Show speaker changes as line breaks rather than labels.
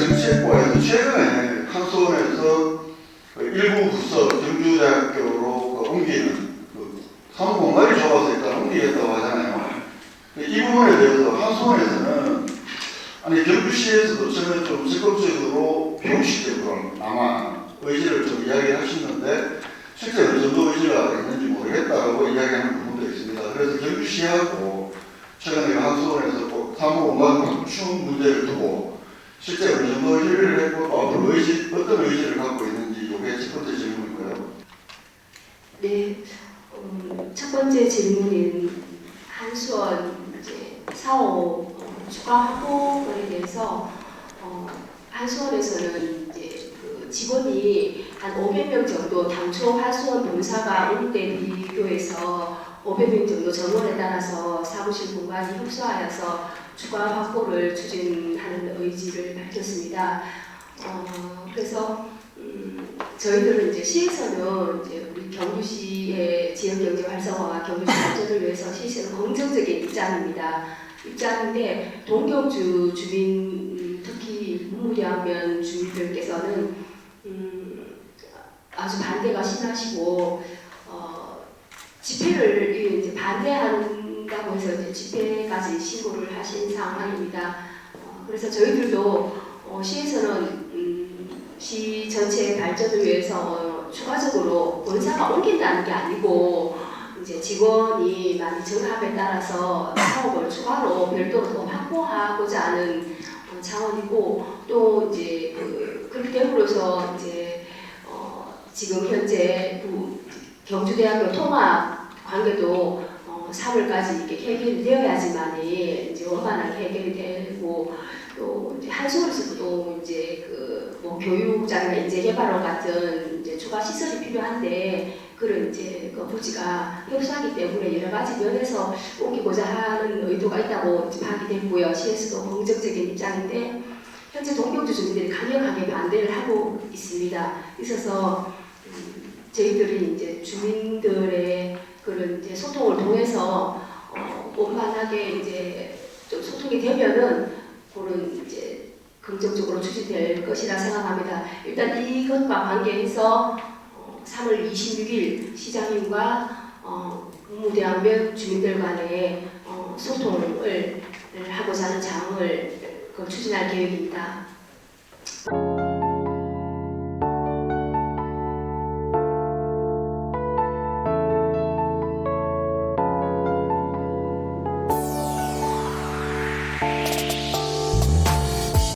정치했고 최근에 한수원에서 그 일부 부서 경주대학교로 그 옮기는 그 사무공간이 좋아서 일단 옮기겠다고 하잖아요. 이 부분에 대해서 한수원에서는 아니 경주시에서도 저는 좀 적극적으로 비용식적으로 아마 의지를 좀 이야기하시는데 실제 어느 정도 의지가 있는지 모르겠다라고 이야기하는 부분도 있습니다. 그래서 경주시하고 최근에 한수원에서 꼭 사무공간 추운 문제를 두고 실제 정도 의지를 했고 또 앞으로 의지, 어떤 의지를 갖고 있는지 이게 첫 번째 질문이고요.
네, 음, 첫 번째 질문인 한수원 이제 사업 어, 추가 확보에 대해서 어, 한수원에서는 직원이 한 500명 정도 당초 한수원 본사가 올때 비교해서 500명 정도 정원에 따라서 사무실 공간이 협소하여서 추가 확보를 추진하는 의지를 밝혔습니다. 어, 그래서 음, 저희들은 이제 시에서는 이제 우리 경주시의 지역 경제 활성화와 경주시 발전을 위해서 시에서는 긍정적인 입장입니다. 입장인데 동경주 주민 음, 특히 문무대학면 주민들께서는 음, 아주 반대가 심하시고 어, 집회를 이제 반대한다고 해서 이제 집회까지 신고를 하신 상황입니다. 어, 그래서 저희들도 어, 시에서는 음, 시 전체의 발전을 위해서 어, 추가적으로 본사가 옮긴다는 게 아니고 이제 직원이 많이 증감에 따라서 사업을 추가로 별도로 더 확보하고자 하는 어, 차원이고 또 이제 그, 됨으로써 이제 어, 지금 현재 부- 경주대학교 통합 관계도 어, 3월까지 이렇게 해결이 되어야지만이 이제 원만하게 해결이 되고 또 이제 한수원에서도 이제 그 뭐 교육장이나 인재 개발원 같은 이제 추가 시설이 필요한데 그런 이제 그 부지가 협소하기 때문에 여러 가지 면에서 옮기고자 하는 의도가 있다고 이제 파악이 됐고요. 시에서도 긍정적인 입장인데 현재 동경주 주민들이 강력하게 반대를 하고 있습니다. 있어서 음, 저희들이 이제 주민들의 그런 이제 소통을 통해서 어, 원만하게 이제 좀 소통이 되면은 그런 이제 긍정적으로 추진될 것이라 생각합니다. 일단 이것과 관계해서 어, 3월 26일 시장님과 어, 국무대학교 주민들 간의 어, 소통을 하고자 하는 장을 그 추진할 계획입니다.